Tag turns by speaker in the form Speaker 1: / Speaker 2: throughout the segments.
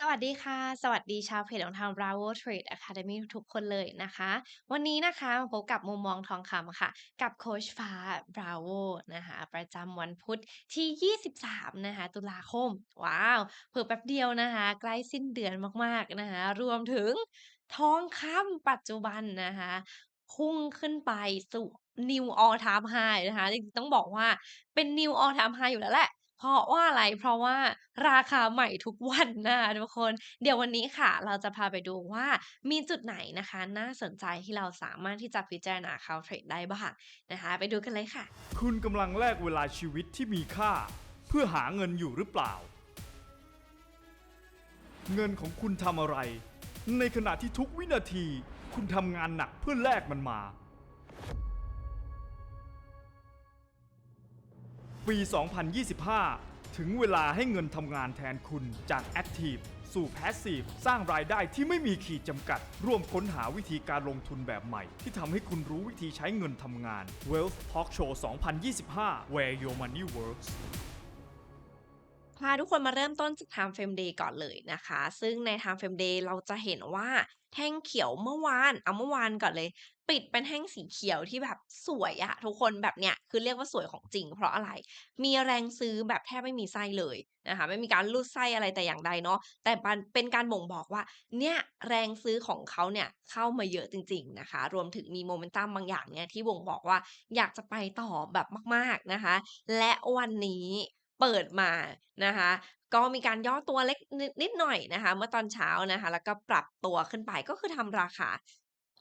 Speaker 1: สวัสดีค่ะ สวัสดีชาวเพจของทาง Bravo Trade Academy ทุกคนเลยนะคะ วันนี้นะคะมาพบกับมุมมองทองคำค่ะ กับโคชฟ้า Bravo นะคะ ประจำวันพุธที่ 23 นะคะ ตุลาคม ว้าว เผลอแป๊บเดียวนะคะ ใกล้สิ้นเดือนมากๆนะคะ รวมถึงทองคำปัจจุบันนะคะพุ่งขึ้นไปสู่ New All Time High นะคะ จริงๆต้องบอกว่าเป็น New All Time High อยู่แล้วแหละ เพราะว่าอะไร เพราะว่าราคาใหม่ทุกวันนะคะทุกคน เดี๋ยววันนี้ค่ะ เราจะพาไปดูว่ามีจุดไหนนะคะ น่าสนใจที่เราสามารถที่จะพิจารณาเข้าเทรดได้บ้างนะคะ ไปดูกันเลยค่ะ
Speaker 2: คุณกำลังแลกเวลาชีวิตที่มีค่า เพื่อหาเงินอยู่หรือเปล่า เงินของคุณทำอะไร ในขณะที่ทุกวินาที คุณทำงานหนักเพื่อแลกมันมา ปี 2025 ถึงเวลาให้เงินทำงานแทนคุณจาก Active สู่ Passive สร้างรายได้ที่ไม่มีขีดจำกัด ร่วมค้นหาวิธีการลงทุนแบบใหม่ ที่ทำให้คุณรู้วิธีใช้เงินทำงาน Wealth Talk Show 2025 Where Your Money Works
Speaker 1: พาทุกคนมาเริ่มต้นจาก Time Frame Day ก่อนเลยนะคะ ซึ่งใน Time Frame Day เราจะเห็นว่าแท่งเขียวเมื่อวานเอาเมื่อวานก่อนเลย ปิดเป็นแท่งสีเขียวที่แบบสวยอะทุกคนแบบเนี้ยคือเรียกว่าสวยของจริง เพราะอะไร มีแรงซื้อแบบแทบไม่มีไส้เลยนะคะไม่มีการรูดไส้อะไรแต่อย่างใดเนาะแต่เป็นการบ่งบอกว่าเนี่ยแรงซื้อของเขาเนี่ยเข้ามาเยอะจริง ๆนะคะ รวมถึงมีโมเมนตัมบางอย่างเนี่ยที่บ่งบอกว่าอยากจะไปต่อแบบมาก ๆนะคะ และวันนี้ เปิดมานะคะก็มีการย่อตัวเล็กนิดหน่อยนะคะ เมื่อตอนเช้านะคะ แล้วก็ปรับตัวขึ้นไปก็คือทำราคา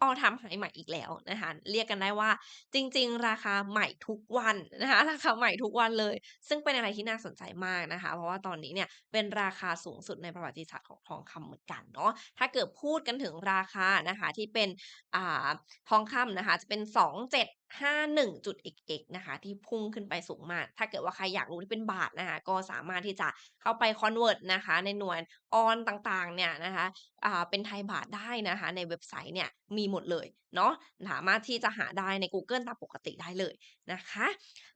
Speaker 1: All Time High ใหม่อีกแล้วนะคะ เรียกกันได้ว่าจริง ๆ ราคาใหม่ทุกวันนะคะราคาใหม่ทุกวันเลย ซึ่งเป็นอะไรที่น่าสนใจมากนะคะ เพราะว่าตอนนี้เนี่ยเป็นราคาสูงสุดในประวัติศาสตร์ของทองคำเหมือนกันเนาะถ้าเกิดพูดกันถึงราคานะคะที่เป็นอ่าทองคำนะคะจะเป็น 2751จุด xx นะคะ ที่พุ่งขึ้นไปสูงมาก ถ้าเกิดว่าใครอยากรู้ที่เป็นบาทนะคะ ก็สามารถที่จะเข้าไป convert นะคะ ในหน่วยออนต่างๆ เนี่ยนะคะอ่าเป็นไทยบาทได้นะคะ ในเว็บไซต์เนี่ยมีหมดเลยเนาะสามารถที่จะหาได้ในกูเกิลตามปกติได้เลยนะคะ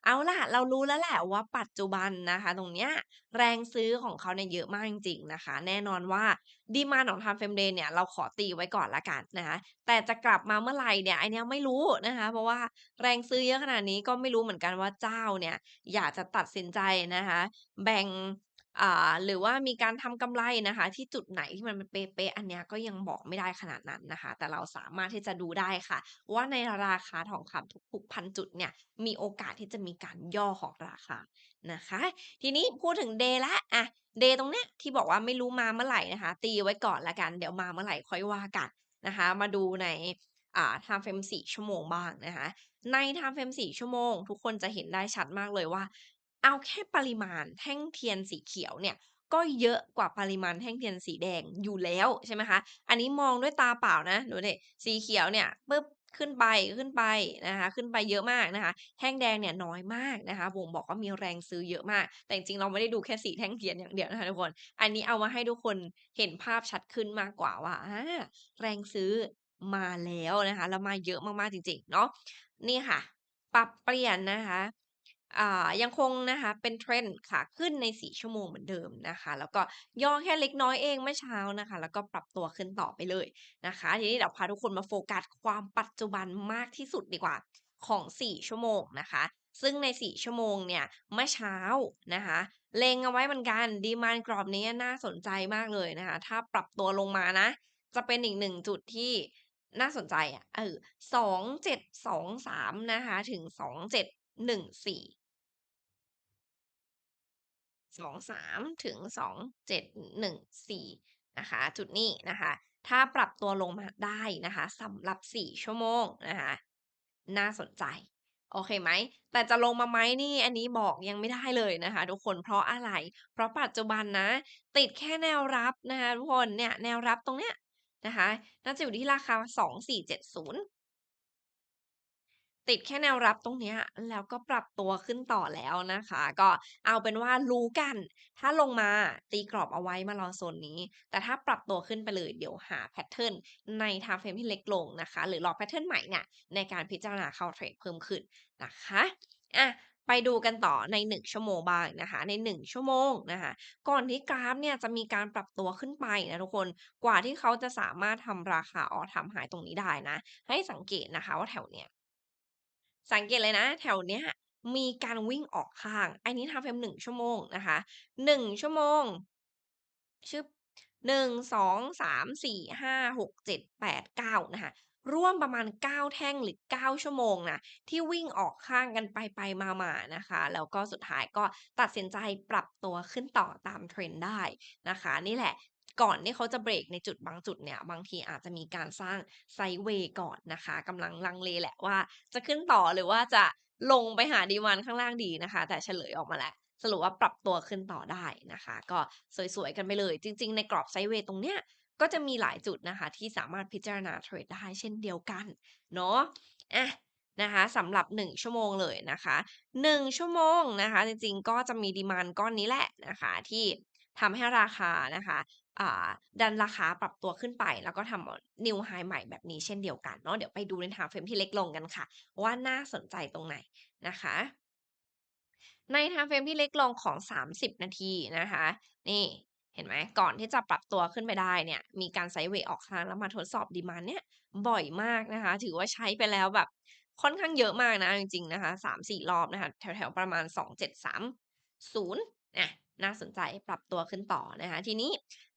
Speaker 1: เอาล่ะ เรารู้แล้วแหละว่าปัจจุบันนะคะ ตรงเนี้ยแรงซื้อของเขาเนี่ยเยอะมากจริงๆนะคะ แน่นอนว่า ดีมานของทำเฟมเดย์เนี่ยเราขอตีไว้ก่อนละกันนะคะแต่จะกลับมาเมื่อไหร่เนี่ยไอเนี้ยไม่รู้นะคะ เพราะว่าแรงซื้อเยอะขนาดนี้ก็ไม่รู้เหมือนกันว่าเจ้าเนี่ยอยากจะตัดสินใจนะคะ แบ่ง อ่า หรือว่ามีการทำกำไรนะคะ ที่จุดไหนที่มันเป๊ะ ๆ อันเนี้ยก็ยังบอกไม่ได้ขนาดนั้นนะคะ แต่เราสามารถที่จะดูได้ค่ะ ว่าในราคาทองคำทุกๆ1,000จุดเนี่ย มีโอกาสที่จะมีการย่อของราคานะคะ ทีนี้พูดถึง Day แล้ว อะ Day ตรงเนี้ยที่บอกว่าไม่รู้มาเมื่อไหร่นะคะ ตีไว้ก่อนแล้วกัน เดี๋ยวมาเมื่อไหร่ค่อยว่ากันนะคะ มาดูใน อ่า Time Frame 4ชั่วโมงบ้างนะคะ ใน Time Frame 4ชั่วโมง ทุกคนจะเห็นได้ชัดมากเลยว่า เอาแค่ปริมาณแท่งเทียนสีเขียวเนี่ยก็เยอะกว่าปริมาณแท่งเทียนสีแดงอยู่แล้วใช่ไหมคะ อันนี้มองด้วยตาเปล่านะดูดิสีเขียวเนี่ยปึ๊บขึ้นไปขึ้นไปนะคะขึ้นไปเยอะมากนะคะแท่งแดงเนี่ยน้อยมากนะคะบ่งบอกว่ามีแรงซื้อเยอะมาก แต่จริงๆเราไม่ได้ดูแค่สีแท่งเทียนอย่างเดียวนะคะทุกคน อันนี้เอามาให้ทุกคนเห็นภาพชัดขึ้นมากกว่าว่าแรงซื้อมาแล้วนะคะแล้วมาเยอะมากๆจริง ๆ เนาะนี่ค่ะ ปรับเปลี่ยนนะคะ อ่า ยังคงนะคะเป็น Trend ขาขึ้นใน 4 ชั่วโมงเหมือนเดิมนะคะ แล้วก็ย่อแค่เล็กน้อยเองเมื่อเช้านะคะ แล้วก็ปรับตัวขึ้นต่อไปเลยนะคะ ทีนี้เดี๋ยวพาทุกคนมาโฟกัสความปัจจุบันมากที่สุดดีกว่าของ 4 ชั่วโมงนะคะ ซึ่งใน 4 ชั่วโมงเนี่ยเมื่อเช้านะคะเลงเอาไว้เหมือนกันดีมานกรอบนี้น่าสนใจมากเลยนะคะ ถ้าปรับตัวลงมานะ จะเป็นอีก1จุดที่น่าสนใจอะเออ2723นะคะ ถึง2714 23 ถึง 2714 นะคะ จุดนี้นะคะ ถ้าปรับตัวลงมาได้นะคะสำหรับ 4 ชั่วโมงนะคะ น่าสนใจ โอเคไหม แต่จะลงมาไหมนี่ อันนี้บอกยังไม่ได้เลยนะคะทุกคน เพราะอะไร เพราะปัจจุบันนะ ติดแค่แนวรับนะคะทุกคน เนี่ย แนวรับตรงเนี้ยนะคะ น่าจะอยู่ที่ราคา 2470 ติดแค่แนวรับตรงเนี้ยแล้วก็ปรับตัวขึ้นต่อแล้วนะคะ ก็เอาเป็นว่ารู้กัน ถ้าลงมาตีกรอบเอาไว้มารอโซนนี้ แต่ถ้าปรับตัวขึ้นไปเลยเดี๋ยวหาแพตเทิร์นใน Time Frame ที่เล็กลงนะคะ หรือรอแพตเทิร์นใหม่เนี่ยในการพิจารณาเข้าเทรดเพิ่มขึ้นนะคะอะไปดูกันต่อใน 1 ชั่วโมงบ้างนะคะ ใน 1 ชั่วโมงนะคะ ก่อนที่กราฟเนี่ยจะมีการปรับตัวขึ้นไปนะทุกคนกว่าที่เขาจะสามารถทำราคา All Time High ตรงนี้ได้นะ ให้สังเกตนะคะว่าแถวเนี้ย สังเกตเลยนะ แถวเนี้ยมีการวิ่งออกข้าง อันนี้ Time Frame 1ชั่วโมงนะคะ1ชั่วโมงชึบ1 2 3 4 5 6 7 8 9นะคะร่วมประมาณ 9 แท่งหรือ 9 ชั่วโมงนะที่วิ่งออกข้างกันไปๆมาๆนะคะ แล้วก็สุดท้ายก็ตัดสินใจปรับตัวขึ้นต่อตาม Trend ได้นะคะ นี่แหละ ก่อนที่เขาจะเบรกในจุดบางจุดเนี่ยบางทีอาจจะมีการสร้างไซเวย์ก่อนนะคะกำลังลังเลแหละว่า จะขึ้นต่อหรือว่าจะลงไปหาดีมานข้างล่างดีนะคะ แต่เฉลยออกมาแล้วสรุปว่าปรับตัวขึ้นต่อได้นะคะ ก็สวยๆกันไปเลย จริง ๆ ในกรอบไซเวย์ตรงเนี้ยก็จะมีหลายจุดนะคะ ที่สามารถพิจารณาเทรดได้เช่นเดียวกันเนาะอะนะคะสำหรับ 1 ชั่วโมงเลยนะคะ 1 ชั่วโมงนะคะ จริงๆก็จะมีดีมานก้อนนี้แหละนะคะ ที่ ทำให้ราคานะคะดันราคาปรับตัวขึ้นไป แล้วก็ทำ New High ใหม่แบบนี้เช่นเดียวกันเนาะเดี๋ยวไปดูใน Time Frame ที่เล็กลงกันค่ะ ว่าน่าสนใจตรงไหนนะคะ ใน Time Frame ที่เล็กลงของ 30 นาทีนะคะ นี่เห็นไหมก่อนที่จะปรับตัวขึ้นไปได้เนี่ย มีการไซด์เวย์ออกข้างแล้วมาทดสอบดีมานเนี่ย บ่อยมากนะคะ ถือว่าใช้ไปแล้วแบบค่อนข้างเยอะมากนะ จริงๆนะคะ3-4รอบนะคะ แถวๆ ประมาณ2730อะ น่าสนใจปรับตัวขึ้นต่อนะคะ ทีนี้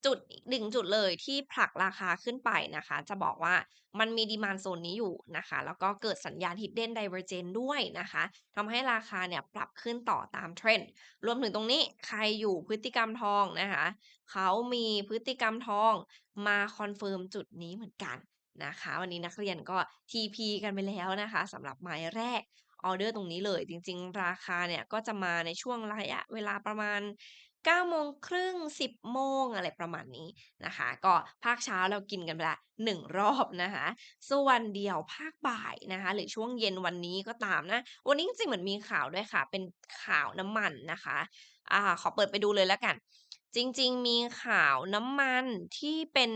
Speaker 1: จุดอีก1จุดเลยที่ผลักราคาขึ้นไปนะคะ จะบอกว่ามันมีดีมานโซนนี้อยู่นะคะ แล้วก็เกิดสัญญาณ Hidden Divergence ด้วยนะคะทำให้ราคาเนี่ยปรับขึ้นต่อตาม Trend รวมถึงตรงนี้ใครอยู่พฤติกรรมทองนะคะ เขามีพฤติกรรมทองมาคอนเฟิร์มจุดนี้เหมือนกันนะคะ วันนี้นักเรียนก็ TP กันไปแล้วนะคะสำหรับไม้แรก ออเดอร์ตรงนี้เลย จริง ๆ ราคาเนี่ยก็จะมาในช่วงระยะเวลาประมาณ9โมงครึ่ง 10 โมงอะไรประมาณนี้นะคะ ก็ภาคเช้าเรากินกันไปแล้ว1รอบนะคะ ส่วนเดียวภาคบ่ายนะคะ หรือช่วงเย็นวันนี้ก็ตามนะ วันนี้จริงๆเหมือนมีข่าวด้วยค่ะ เป็นข่าวน้ำมันนะคะอ่าขอเปิดไปดูเลยแล้วกัน จริง ๆ มีข่าวน้ำมันที่เป็น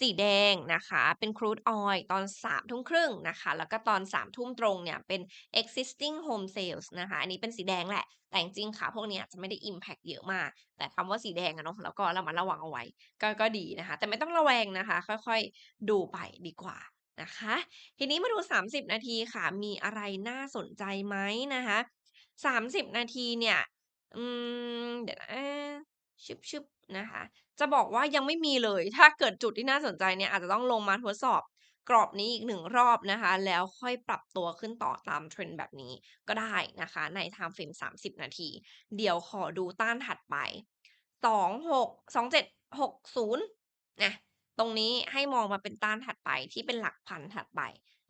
Speaker 1: สีแดงนะคะ เป็น Crude Oil ตอน3:30นะคะ แล้วก็ตอน3ทุ่มตรงเนี่ยเป็น Existing Home Sales นะคะ อันนี้เป็นสีแดงแหละ แต่จริงๆข่าวพวกนี้จะไม่ได้อิมแพกต์เยอะมาก แต่คำว่าสีแดงอะเนาะเราก็เระมัดระวังเอาไว้ ก็ก็ดีนะคะ แต่ไม่ต้องระแวงนะคะ ค่อยๆ ดูไปดีกว่านะคะ ทีนี้มาดู 30 นาทีค่ะ มีอะไรน่าสนใจไหมนะคะ 30 นาทีเนี่ย อืม เดี๋ยวนะ ชึบๆนะคะ จะบอกว่ายังไม่มีเลย ถ้าเกิดจุดที่น่าสนใจเนี่ยอาจจะต้องลงมาทดสอบกรอบนี้อีก1รอบนะคะ แล้วค่อยปรับตัวขึ้นต่อตาม Trend แบบนี้ก็ได้นะคะ ใน Time Frame 30 นาที เดี๋ยวขอดูต้านถัดไป 26 2760นะตรงนี้ให้มองมาเป็นต้านถัดไปที่เป็นหลักพันถัดไป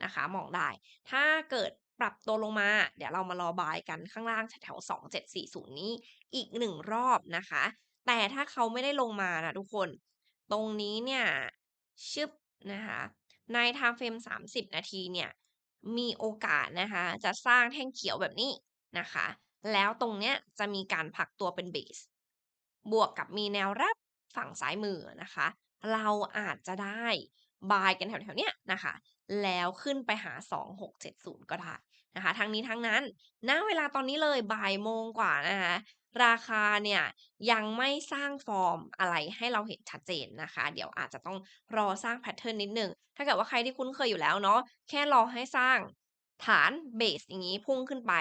Speaker 1: นะคะ มองได้ ถ้าเกิดปรับตัวลงมา เดี๋ยวเรามารอบายกันข้างล่างแถว 2740 นี้อีก1รอบนะคะ แต่ถ้าเขาไม่ได้ลงมานะทุกคน ตรงนี้เนี่ยชึบนะคะ ใน Time Frame 30 นาทีเนี่ย มีโอกาสนะคะ จะสร้างแท่งเขียวแบบนี้นะคะ แล้วตรงเนี้ยจะมีการผลักตัวเป็นเบส บวกกับมีแนวรับฝั่งซ้ายมือนะคะ เราอาจจะได้บายกันแถวๆเนี้ยนะคะ แล้วขึ้นไปหา 2670 ก็ได้นะคะ ทั้งนี้ทั้งนั้น ณ เวลาตอนนี้เลยบ่ายโมงกว่านะคะ ราคาเนี่ยยังไม่สร้างฟอร์มอะไรให้เราเห็นชัดเจนนะคะ เดี๋ยวอาจจะต้องรอสร้างแพทเทิร์นนิดหนึ่งถ้าเกิดว่าใครที่คุ้นเคยอยู่แล้วเนาะแค่รอให้สร้างฐานเบสอย่างนี้พุ่งขึ้นไป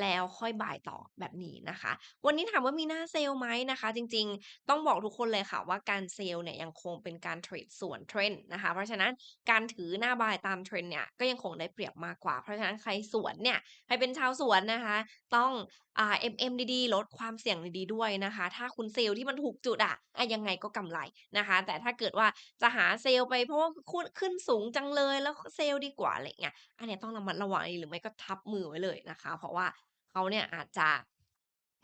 Speaker 1: แล้วค่อยบายต่อแบบนี้นะคะ วันนี้ถามว่ามีหน้าเซลล์ไหมนะคะ จริงๆ ต้องบอกทุกคนเลยค่ะว่าการเซลล์เนี่ยยังคงเป็นการเทรดสวน Trend นะคะ เพราะฉะนั้นการถือหน้าบายตาม Trend เนี่ยก็ยังคงได้เปรียบมากกว่า เพราะฉะนั้นใครสวนเนี่ยใครเป็นชาวสวนนะคะ ต้องอ่า MM ดีๆลดความเสี่ยงดีๆด้วยนะคะ ถ้าคุณเซลล์ที่มันถูกจุดอะอะยังไงก็กำไรนะคะ แต่ถ้าเกิดว่าจะหาเซลล์ไปเพราะว่าขึ้นสูงจังเลยแล้วเซลล์ดีกว่าอะไรเงี้ยอันเนี้ยต้องระมัดระวังหรือไม่ก็ทับมือไว้เลยนะคะ เพราะว่า เขาเนี่ยอาจจะ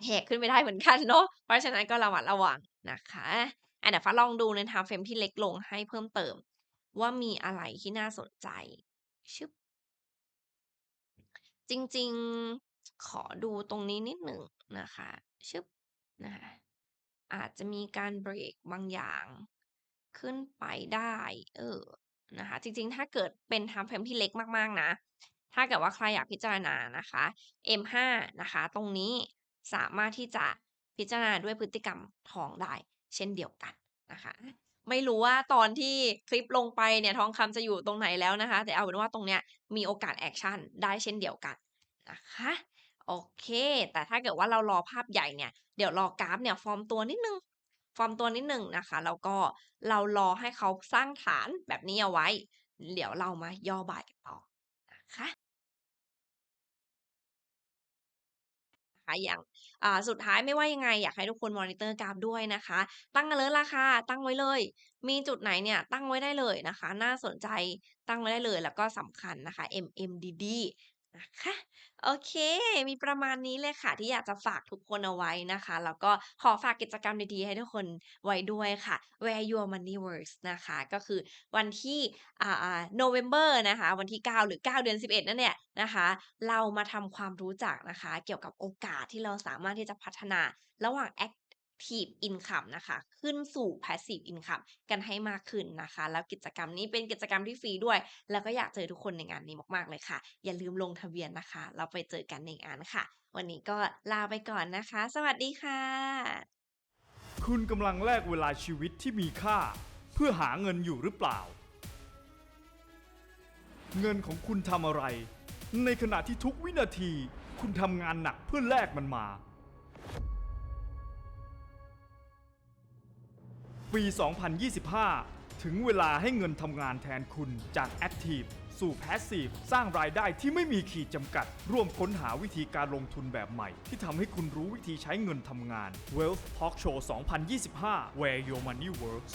Speaker 1: แหกขึ้นไปได้เหมือนกันเนาะเพราะฉะนั้นก็ระมัดระวังนะคะอะเดี๋ยวฟ้าลองดูใน Time Frame ที่เล็กลงให้เพิ่มเติม ว่ามีอะไรที่น่าสนใจชึบจริง ๆ ขอดูตรงนี้นิดหนึ่งนะคะชึบนะคะอาจจะมีการเบรกบางอย่างขึ้นไปได้ เออนะคะ จริงๆ ถ้าเกิดเป็น Time Frame ที่เล็กมากๆนะ ถ้าเกิดว่าใครอยากพิจารณานะคะ M5 นะคะ ตรงนี้สามารถที่จะพิจารณาด้วยพฤติกรรมทองได้ เช่นเดียวกันนะคะ ไม่รู้ว่าตอนที่คลิปลงไปเนี่ยทองคำจะอยู่ตรงไหนแล้วนะคะ แต่เอาเป็นว่าตรงเนี้ยมีโอกาสแอคชั่นได้เช่นเดียวกันนะคะโอเค แต่ถ้าเกิดว่าเรารอภาพใหญ่เนี่ยเดี๋ยวรอกราฟเนี่ยฟอร์มตัวนิดนึงฟอร์มตัวนิดหนึ่งนะคะ แล้วก็เรารอให้เขาสร้างฐานแบบนี้เอาไว้ เดี๋ยวเรามาย่อบายกันต่อ อย่างสุดท้ายไม่ว่ายังไงอยากให้ทุกคนมอนิเตอร์กราฟด้วยนะคะ ตั้ง alert ราคาตั้งไว้เลย มีจุดไหนเนี่ยตั้งไว้ได้เลยนะคะ น่าสนใจตั้งไว้ได้เลยแล้วก็สำคัญนะคะ MMDD นะคะ โอเค มีประมาณนี้เลยค่ะ ที่อยากจะฝากทุกคนเอาไว้นะคะ แล้วก็ขอฝากกิจกรรมดีๆ ให้ทุกคนไว้ด้วยค่ะ Where Your Money Works นะคะ ก็คือวันที่อ่าอ่า November นะคะ วันที่ 9 หรือ 9 เดือน 11 นั่นเนี่ยนะคะ เรามาทำความรู้จักนะคะ เกี่ยวกับโอกาสที่เราสามารถที่จะพัฒนาระหว่าง Active Income นะคะ ขึ้นสู่ Passive Income กันให้มากขึ้นนะคะ แล้วกิจกรรมนี้เป็นกิจกรรมที่ฟรีด้วย แล้วก็อยากเจอทุกคนในงานนี้มากๆเลยค่ะ อย่าลืมลงทะเบียนนะคะ เราไปเจอกันในงานค่ะ วันนี้ก็ลาไปก่อนนะคะ สวัสดีค่ะ
Speaker 2: คุณกำลังแลกเวลาชีวิตที่มีค่า เพื่อหาเงินอยู่หรือเปล่า เงินของคุณทำอะไร ในขณะที่ทุกวินาที คุณทำงานหนักเพื่อแลกมันมา ปี 2025 ถึงเวลาให้เงินทำงานแทนคุณจาก Active สู่ Passive สร้างรายได้ที่ไม่มีขีดจำกัด ร่วมค้นหาวิธีการลงทุนแบบใหม่ ที่ทำให้คุณรู้วิธีใช้เงินทำงาน Wealth Talk Show 2025 Where Your Money Works